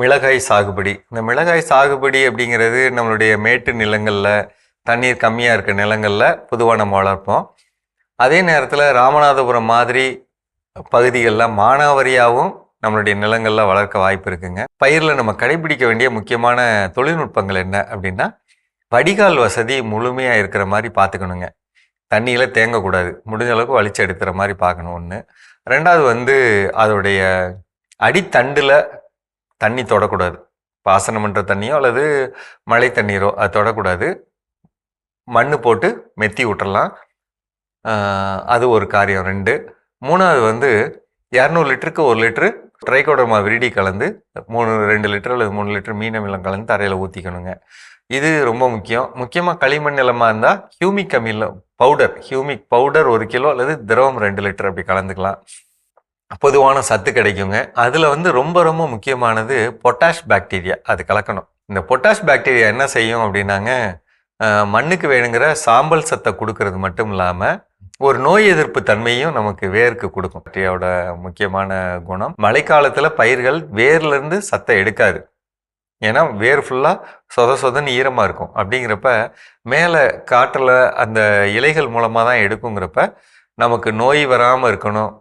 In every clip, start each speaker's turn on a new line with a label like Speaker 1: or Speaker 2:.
Speaker 1: மிளகாய் சாகுபடி. இந்த மிளகாய் சாகுபடி அப்படிங்கிறது நம்மளுடைய மேட்டு நிலங்களில் தண்ணீர் கம்மியாக இருக்க நிலங்களில் பொதுவாக நம்ம வளர்ப்போம். அதே நேரத்தில் ராமநாதபுரம் மாதிரி பகுதிகளில் மானாவரியாகவும் நம்மளுடைய நிலங்களில் வளர்க்க வாய்ப்பு இருக்குங்க. பயிரில் நம்ம கடைபிடிக்க வேண்டிய முக்கியமான தொழில்நுட்பங்கள் என்ன அப்படின்னா வடிகால் வசதி முழுமையாக இருக்கிற மாதிரி பார்த்துக்கணுங்க. தண்ணியில் தேங்கக்கூடாது. முடிஞ்ச அளவுக்கு வலிச்சு எடுக்கிற மாதிரி பார்க்கணும் ஒன்று ரெண்டாவது வந்து அதோடைய அடித்தண்டில் தண்ணி தொடக்கூடாது. பாசனம் பண்ணுற தண்ணியோ அல்லது மழை தண்ணீரோ அது தொடக்கூடாது. மண் போட்டு மெத்தி விட்டுறலாம் அது ஒரு காரியம். ரெண்டு மூணாவது வந்து இரநூறு லிட்டருக்கு ஒரு லிட்ரு ட்ரைகோடர்மா விரிடி கலந்து மூணு ரெண்டு லிட்டர் அல்லது மூணு லிட்டர் மீன் அமிலம் கலந்து தரையில் ஊற்றிக்கணுங்க இது ரொம்ப முக்கியம். முக்கியமாக களிமண் நிலமாக இருந்தால் ஹியூமிக் அமிலம் பவுடர் ஹியூமிக் பவுடர் ஒரு கிலோ அல்லது திரவம் ரெண்டு லிட்டர் அப்படி கலந்துக்கலாம். பொதுவான சத்து கிடைக்குங்க. அதில் வந்து ரொம்ப ரொம்ப முக்கியமானது பொட்டாஷ் பாக்டீரியா அது கலக்கணும். இந்த பொட்டாஷ் பாக்டீரியா என்ன செய்யும் அப்படின்னாங்க மண்ணுக்கு வேணுங்கிற சாம்பல் சத்தை கொடுக்கறது மட்டும் இல்லாமல் ஒரு நோய் எதிர்ப்பு தன்மையும் நமக்கு வேருக்கு கொடுக்கும். பாக்டீரியாவோட முக்கியமான குணம் மழைக்காலத்தில் பயிர்கள் வேர்லேருந்து சத்தை எடுக்காது. ஏன்னா வேர் ஃபுல்லாக சொத சொதன்னு ஈரமாக இருக்கும். அப்படிங்கிறப்ப மேலே காற்றில் அந்த இலைகள் மூலமாக தான் எடுக்குங்கிறப்ப நமக்கு நோய் வராமல் இருக்கணும்.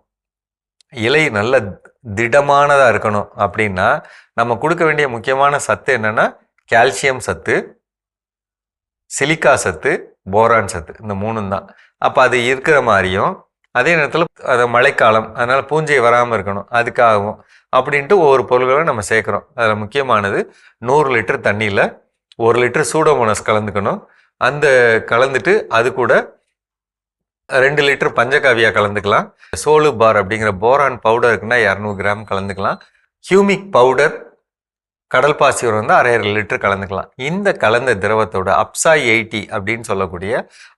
Speaker 1: இலை நல்ல திடமானதாக இருக்கணும் அப்படின்னா நம்ம கொடுக்க வேண்டிய முக்கியமான சத்து என்னென்னா கால்சியம் சத்து சிலிக்கா சத்து போரான் சத்து இந்த மூணும் தான். அப்போ அது இருக்கிற மாதிரியும் அதே நேரத்தில் அது மழைக்காலம் அதனால் பூஞ்சை வராமல் இருக்கணும் அதுக்காகவும் அப்படின்ட்டு ஒவ்வொரு பொருள்களும் நம்ம சேர்க்குறோம். அதில் முக்கியமானது நூறு லிட்டர் தண்ணியில் ஒரு லிட்டர் சூடோமோனஸ் கலந்துக்கணும். அந்த கலந்துட்டு அது கூட ரெண்டு லிட்டர் பஞ்சகாவியா கலந்துக்கலாம். சோலு பார் அப்படிங்கிற போரான் பவுடர் இருக்குன்னா இரநூறு கிராம் கலந்துக்கலாம். ஹியூமிக் பவுடர் கடல் பாசி உரம் வந்து அரை அரை லிட்டர் கலந்துக்கலாம். இந்த கலந்த திரவத்தோட அப்சா எயிட்டி அப்படின்னு சொல்லக்கூடிய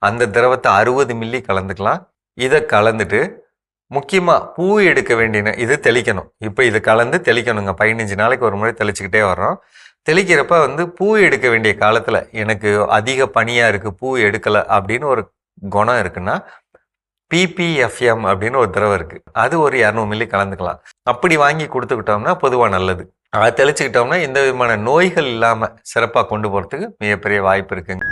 Speaker 1: அந்த திரவத்தை அறுபது மில்லி கலந்துக்கலாம். இதை கலந்துட்டு முக்கியமாக பூ எடுக்க வேண்டிய இது தெளிக்கணும். இப்போ இது கலந்து தெளிக்கணுங்க. பதினஞ்சு நாளைக்கு ஒரு முறை தெளிச்சுக்கிட்டே வர்றோம். தெளிக்கிறப்ப வந்து பூ எடுக்க வேண்டிய காலத்தில் எனக்கு அதிக பனியாக இருக்குது பூ எடுக்கலை அப்படின்னு ஒரு குணம் இருக்குன்னா பிபிஎஃப்எம் அப்படின்னு ஒரு திரவம் இருக்குது அது ஒரு இரநூறு மில்லி கலந்துக்கலாம். அப்படி வாங்கி கொடுத்துக்கிட்டோம்னா பொதுவாக நல்லது. அதை தெளிச்சுக்கிட்டோம்னா எந்த விதமான நோய்கள் இல்லாமல் சிறப்பாக கொண்டு போகிறதுக்கு மிகப்பெரிய வாய்ப்பு இருக்குங்க.